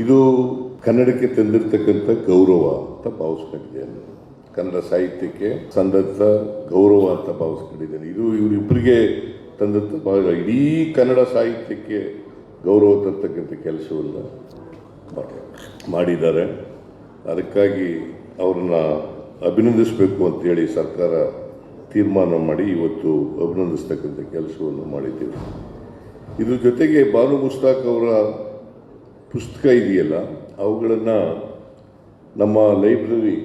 ಇದು ಕನ್ನಡಕ್ಕೆ ತಂದಿರತಕ್ಕಂಥ ಗೌರವ ಅಂತ ಭಾವಿಸ್ಕೊಂಡಿದ್ದೇನೆ ಕನ್ನಡ ಸಾಹಿತ್ಯಕ್ಕೆ ತಂದಂಥ ಗೌರವ ಅಂತ ಭಾವಿಸ್ಕೊಂಡಿದ್ದೇನೆ ಇದು ಇವರಿಬ್ಬರಿಗೆ ತಂದಂಥ ಭಾವ ಇಡೀ ಕನ್ನಡ ಸಾಹಿತ್ಯಕ್ಕೆ ಗೌರವ ತರ್ತಕ್ಕಂಥ ಕೆಲಸವನ್ನು ಮಾಡಿದ್ದಾರೆ. ಅದಕ್ಕಾಗಿ ಅವ್ರನ್ನ ಅಭಿನಂದಿಸಬೇಕು ಅಂತೇಳಿ ಸರ್ಕಾರ ತೀರ್ಮಾನ ಮಾಡಿ ಇವತ್ತು ಅಭಿನಂದಿಸ್ತಕ್ಕಂಥ ಕೆಲಸವನ್ನು ಮಾಡಿದ್ದೀವಿ. ಇದ್ರ ಜೊತೆಗೆ ಬಾನು ಮುಸ್ತಾಕ್ ಅವರ ಪುಸ್ತಕ ಇದೆಯಲ್ಲ, ಅವುಗಳನ್ನು ನಮ್ಮ ಲೈಬ್ರರಿ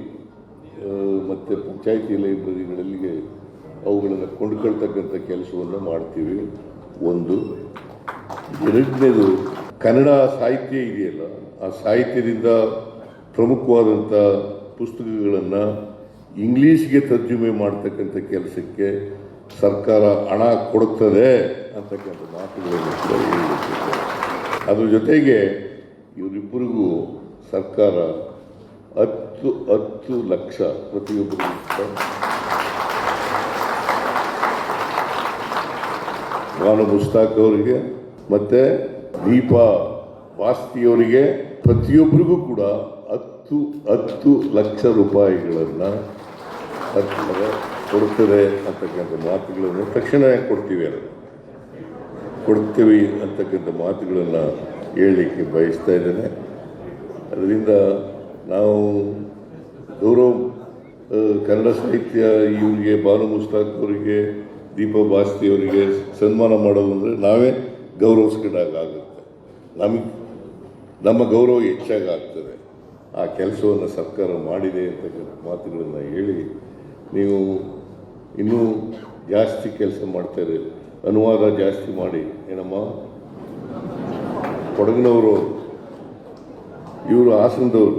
ಮತ್ತು ಪಂಚಾಯಿತಿ ಲೈಬ್ರರಿಗಳಿಗೆ ಅವುಗಳನ್ನು ಕೊಂಡುಕೊಳ್ತಕ್ಕಂಥ ಕೆಲಸವನ್ನು ಮಾಡ್ತೀವಿ. ಒಂದು. ಎರಡನೇದು, ಕನ್ನಡ ಸಾಹಿತ್ಯ ಇದೆಯಲ್ಲ, ಆ ಸಾಹಿತ್ಯದಿಂದ ಪ್ರಮುಖವಾದಂಥ ಪುಸ್ತಕಗಳನ್ನು ಇಂಗ್ಲೀಷ್ಗೆ ತರ್ಜುಮೆ ಮಾಡ್ತಕ್ಕಂಥ ಕೆಲಸಕ್ಕೆ ಸರ್ಕಾರ ಹಣ ಕೊಡುತ್ತದೆ ಅಂತಕ್ಕಂಥ ಮಾತುಗಳನ್ನು ಅದ್ರ ಜೊತೆಗೆ ಇವರಿಬ್ಬರಿಗೂ ಸರ್ಕಾರ ಹತ್ತು ಹತ್ತು ಲಕ್ಷ ಪ್ರತಿಯೊಬ್ಬರಿಗೂ ಭಾನು ಮುಸ್ತಾಕ್ ಅವರಿಗೆ ಮತ್ತೆ ದೀಪಾ ವಾಸ್ತಿಯವರಿಗೆ ಪ್ರತಿಯೊಬ್ಬರಿಗೂ ಕೂಡ ಹತ್ತು ಹತ್ತು ಲಕ್ಷ ರೂಪಾಯಿಗಳನ್ನು ಸರ್ಕಾರ ಕೊಡ್ತದೆ ಅಂತಕ್ಕಂಥ ಮಾತುಗಳನ್ನು ತಕ್ಷಣ ಕೊಡ್ತೀವಿ. ಕೊಡ್ತೀವಿ ಅಂತಕ್ಕಂಥ ಮಾತುಗಳನ್ನು ಹೇಳಲಿಕ್ಕೆ ಬಯಸ್ತಾ ಇದ್ದೇನೆ. ಅದರಿಂದ ನಾವು ಗೌರವ ಕನ್ನಡ ಸಾಹಿತ್ಯ, ಇವರಿಗೆ, ಬಾನು ಮುಸ್ತಾಕ್ ಅವರಿಗೆ, ದೀಪ ಬಾಸ್ತಿ ಅವರಿಗೆ ಸನ್ಮಾನ ಮಾಡೋದು ಅಂದರೆ ನಾವೇ ಗೌರವಿಸ್ಕೊಂಡಾಗುತ್ತೆ ನಮಗೆ ನಮ್ಮ ಗೌರವ ಹೆಚ್ಚಾಗಿ ಆಗ್ತದೆ. ಆ ಕೆಲಸವನ್ನು ಸರ್ಕಾರ ಮಾಡಿದೆ ಅಂತಕ್ಕಂಥ ಮಾತುಗಳನ್ನು ಹೇಳಿ ನೀವು ಇನ್ನೂ ಜಾಸ್ತಿ ಕೆಲಸ ಮಾಡ್ತಾರೆ ಅನುವಾದ ಜಾಸ್ತಿ ಮಾಡಿ. ಏನಮ್ಮ? ಕೊಡಗಿನವರು ಇವರು ಹಾಸನದವರು.